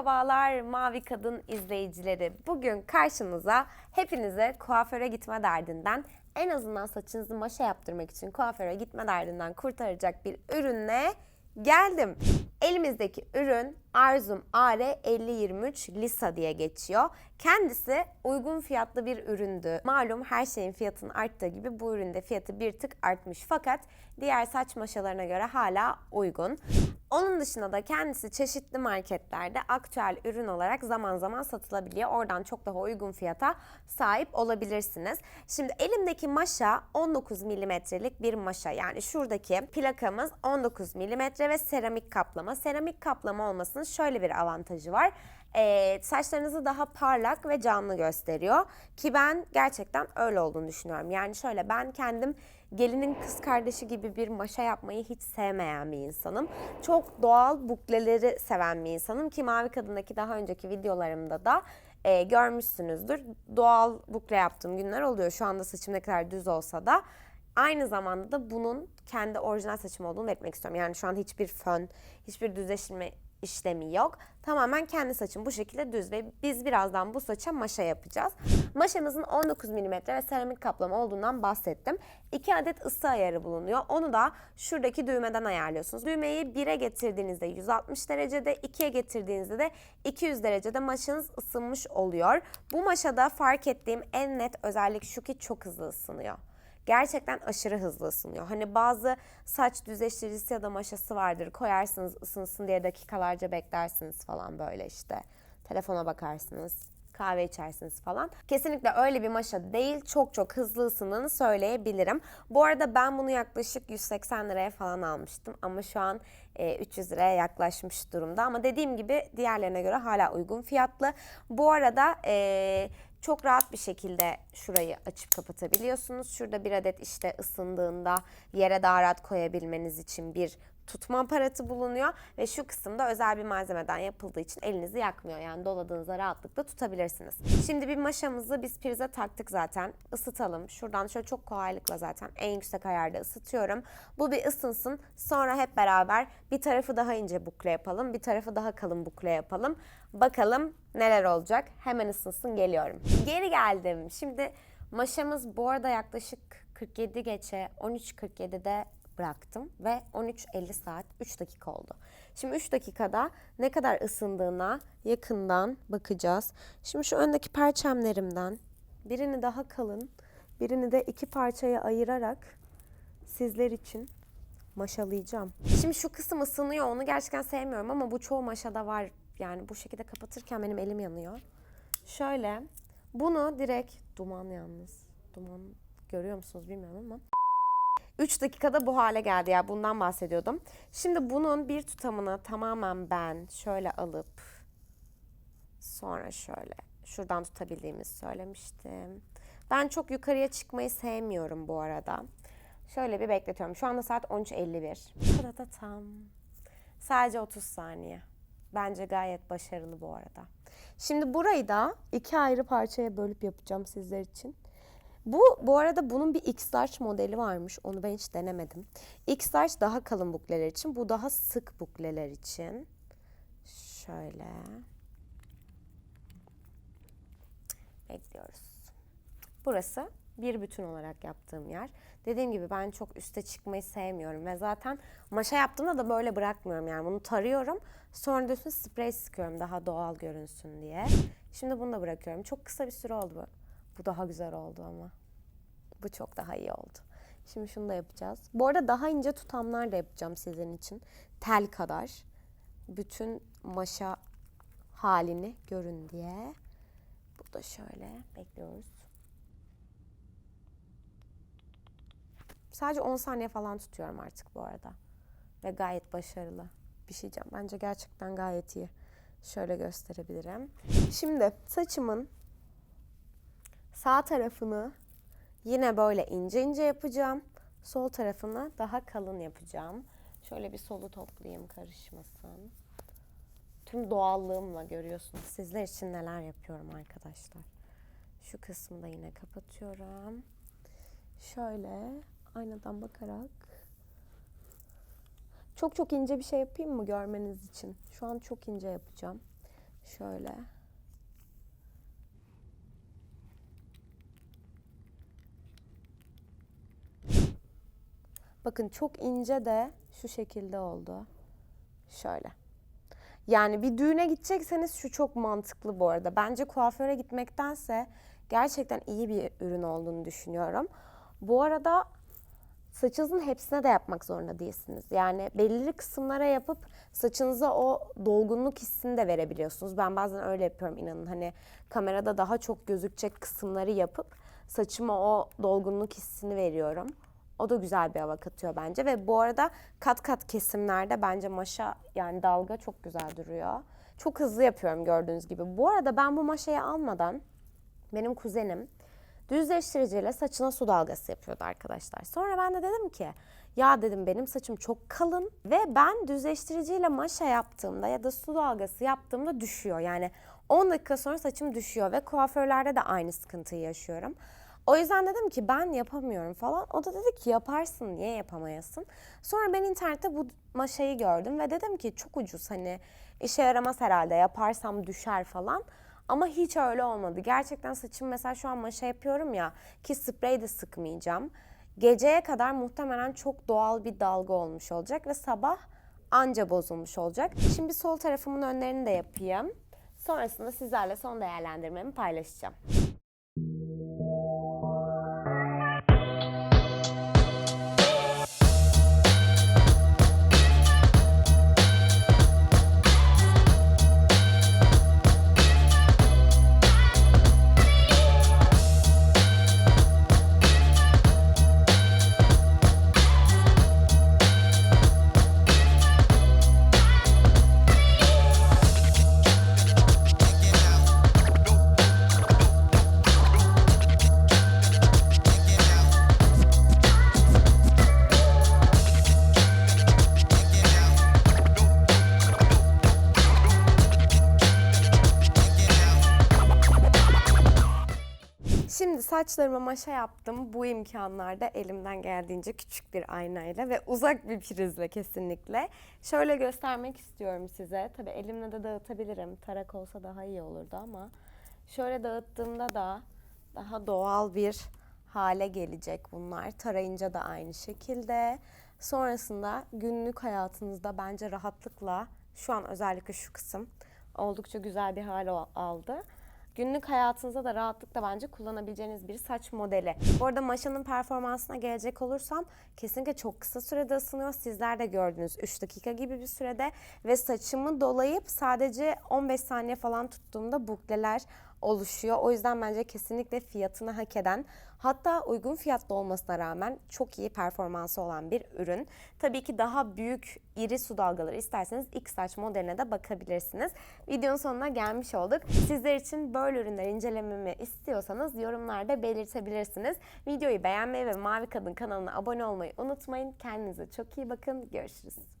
Merhabalar Mavi Kadın izleyicileri. Bugün karşınıza hepinize kuaföre gitme derdinden, en azından saçınızı maşa yaptırmak için kuaföre gitme derdinden kurtaracak bir ürünle geldim. Elimizdeki ürün Arzum AR 5023 Lisa diye geçiyor. Kendisi uygun fiyatlı bir üründü. Malum her şeyin fiyatının arttığı gibi bu üründe fiyatı bir tık artmış fakat diğer saç maşalarına göre hala uygun. Onun dışında da kendisi çeşitli marketlerde aktüel ürün olarak zaman zaman satılabiliyor. Oradan çok daha uygun fiyata sahip olabilirsiniz. Şimdi elimdeki maşa 19 milimetrelik bir maşa. Yani şuradaki plakamız 19 milimetre ve seramik kaplama. Seramik kaplama olmasının şöyle bir avantajı var. Ee, saçlarınızı daha parlak ve canlı gösteriyor. Ki ben gerçekten öyle olduğunu düşünüyorum. Yani şöyle ben kendim gelinin kız kardeşi gibi bir maşa yapmayı hiç sevmeyen bir insanım. Çok doğal bukleleri seven bir insanım ki Mavi Kadın'daki daha önceki videolarımda da e, görmüşsünüzdür. Doğal bukle yaptığım günler oluyor. Şu anda saçım ne kadar düz olsa da aynı zamanda da bunun kendi orijinal saçım olduğunu belirtmek istiyorum. Yani şu an hiçbir fön, hiçbir düzleştirme işlemi yok. Tamamen kendi saçım bu şekilde düz ve biz birazdan bu saça maşa yapacağız. Maşamızın 19 mm ve seramik kaplama olduğundan bahsettim. 2 adet ısı ayarı bulunuyor. Onu da şuradaki düğmeden ayarlıyorsunuz. Düğmeyi 1'e getirdiğinizde 160 derecede, 2'ye getirdiğinizde de 200 derecede maşanız ısınmış oluyor. Bu maşada fark ettiğim en net özellik şu ki çok hızlı ısınıyor gerçekten aşırı hızlı ısınıyor. Hani bazı saç düzleştiricisi ya da maşası vardır. Koyarsınız ısınsın diye dakikalarca beklersiniz falan böyle işte. Telefona bakarsınız kahve içersiniz falan. Kesinlikle öyle bir maşa değil. Çok çok hızlı ısındığını söyleyebilirim. Bu arada ben bunu yaklaşık 180 liraya falan almıştım. Ama şu an e, 300 liraya yaklaşmış durumda. Ama dediğim gibi diğerlerine göre hala uygun fiyatlı. Bu arada e, çok rahat bir şekilde şurayı açıp kapatabiliyorsunuz. Şurada bir adet işte ısındığında yere daha rahat koyabilmeniz için bir tutma aparatı bulunuyor ve şu kısımda özel bir malzemeden yapıldığı için elinizi yakmıyor. Yani doladığınızda rahatlıkla tutabilirsiniz. Şimdi bir maşamızı biz prize taktık zaten. Isıtalım. Şuradan şöyle çok kolaylıkla zaten en yüksek ayarda ısıtıyorum. Bu bir ısınsın. Sonra hep beraber bir tarafı daha ince bukle yapalım. Bir tarafı daha kalın bukle yapalım. Bakalım neler olacak. Hemen ısınsın geliyorum. Geri geldim. Şimdi maşamız bu arada yaklaşık 47 geçe 13.47'de bıraktım ve 13.50 saat 3 dakika oldu. Şimdi 3 dakikada ne kadar ısındığına yakından bakacağız. Şimdi şu öndeki perçemlerimden birini daha kalın, birini de iki parçaya ayırarak sizler için maşalayacağım. Şimdi şu kısım ısınıyor. Onu gerçekten sevmiyorum ama bu çoğu maşada var. Yani bu şekilde kapatırken benim elim yanıyor. Şöyle bunu direkt duman yalnız. Duman görüyor musunuz bilmiyorum ama 3 dakikada bu hale geldi ya bundan bahsediyordum. Şimdi bunun bir tutamını tamamen ben şöyle alıp sonra şöyle şuradan tutabildiğimizi söylemiştim. Ben çok yukarıya çıkmayı sevmiyorum bu arada. Şöyle bir bekletiyorum. Şu anda saat 13.51.Tada tam. Sadece 30 saniye. Bence gayet başarılı bu arada. Şimdi burayı da iki ayrı parçaya bölüp yapacağım sizler için. Bu bu arada bunun bir X-Large modeli varmış. Onu ben hiç denemedim. X-Large daha kalın bukleler için. Bu daha sık bukleler için. Şöyle. Bekliyoruz. Burası bir bütün olarak yaptığım yer. Dediğim gibi ben çok üste çıkmayı sevmiyorum ve zaten maşa yaptığımda da böyle bırakmıyorum yani bunu tarıyorum. Sonra da sprey sıkıyorum daha doğal görünsün diye. Şimdi bunu da bırakıyorum. Çok kısa bir süre oldu bu. Bu daha güzel oldu ama. Bu çok daha iyi oldu. Şimdi şunu da yapacağız. Bu arada daha ince tutamlar da yapacağım sizin için. Tel kadar. Bütün maşa halini görün diye. Bu da şöyle bekliyoruz. Sadece 10 saniye falan tutuyorum artık bu arada. Ve gayet başarılı. Bir şey diyeceğim. Bence gerçekten gayet iyi. Şöyle gösterebilirim. Şimdi saçımın sağ tarafını yine böyle ince ince yapacağım. Sol tarafını daha kalın yapacağım. Şöyle bir solu toplayayım karışmasın. Tüm doğallığımla görüyorsunuz. Sizler için neler yapıyorum arkadaşlar. Şu kısmı da yine kapatıyorum. Şöyle aynadan bakarak çok çok ince bir şey yapayım mı görmeniz için? Şu an çok ince yapacağım. Şöyle. Bakın çok ince de şu şekilde oldu. Şöyle. Yani bir düğüne gidecekseniz şu çok mantıklı bu arada. Bence kuaföre gitmektense gerçekten iyi bir ürün olduğunu düşünüyorum. Bu arada saçınızın hepsine de yapmak zorunda değilsiniz. Yani belirli kısımlara yapıp saçınıza o dolgunluk hissini de verebiliyorsunuz. Ben bazen öyle yapıyorum inanın. Hani kamerada daha çok gözükecek kısımları yapıp saçıma o dolgunluk hissini veriyorum. O da güzel bir hava katıyor bence ve bu arada kat kat kesimlerde bence maşa yani dalga çok güzel duruyor. Çok hızlı yapıyorum gördüğünüz gibi. Bu arada ben bu maşayı almadan benim kuzenim düzleştiriciyle saçına su dalgası yapıyordu arkadaşlar. Sonra ben de dedim ki ya dedim benim saçım çok kalın ve ben düzleştiriciyle maşa yaptığımda ya da su dalgası yaptığımda düşüyor. Yani 10 dakika sonra saçım düşüyor ve kuaförlerde de aynı sıkıntıyı yaşıyorum. O yüzden dedim ki ben yapamıyorum falan. O da dedi ki yaparsın niye yapamayasın. Sonra ben internette bu maşayı gördüm ve dedim ki çok ucuz hani işe yaramaz herhalde yaparsam düşer falan. Ama hiç öyle olmadı. Gerçekten saçım mesela şu an maşa yapıyorum ya ki sprey de sıkmayacağım. Geceye kadar muhtemelen çok doğal bir dalga olmuş olacak ve sabah anca bozulmuş olacak. Şimdi sol tarafımın önlerini de yapayım. Sonrasında sizlerle son değerlendirmemi paylaşacağım. Saçlarıma maşa yaptım. Bu imkanlarda elimden geldiğince küçük bir aynayla ve uzak bir prizle kesinlikle. Şöyle göstermek istiyorum size. Tabii elimle de dağıtabilirim. Tarak olsa daha iyi olurdu ama şöyle dağıttığımda da daha doğal bir hale gelecek bunlar. Tarayınca da aynı şekilde. Sonrasında günlük hayatınızda bence rahatlıkla şu an özellikle şu kısım oldukça güzel bir hale al- aldı. Günlük hayatınızda da rahatlıkla bence kullanabileceğiniz bir saç modeli. Bu arada maşanın performansına gelecek olursam kesinlikle çok kısa sürede ısınıyor. Sizler de gördünüz 3 dakika gibi bir sürede ve saçımı dolayıp sadece 15 saniye falan tuttuğumda bukleler oluşuyor. O yüzden bence kesinlikle fiyatını hak eden hatta uygun fiyatlı olmasına rağmen çok iyi performansı olan bir ürün. Tabii ki daha büyük iri su dalgaları isterseniz X saç modeline de bakabilirsiniz. Videonun sonuna gelmiş olduk. Sizler için böyle ürünler incelememi istiyorsanız yorumlarda belirtebilirsiniz. Videoyu beğenmeyi ve Mavi Kadın kanalına abone olmayı unutmayın. Kendinize çok iyi bakın. Görüşürüz.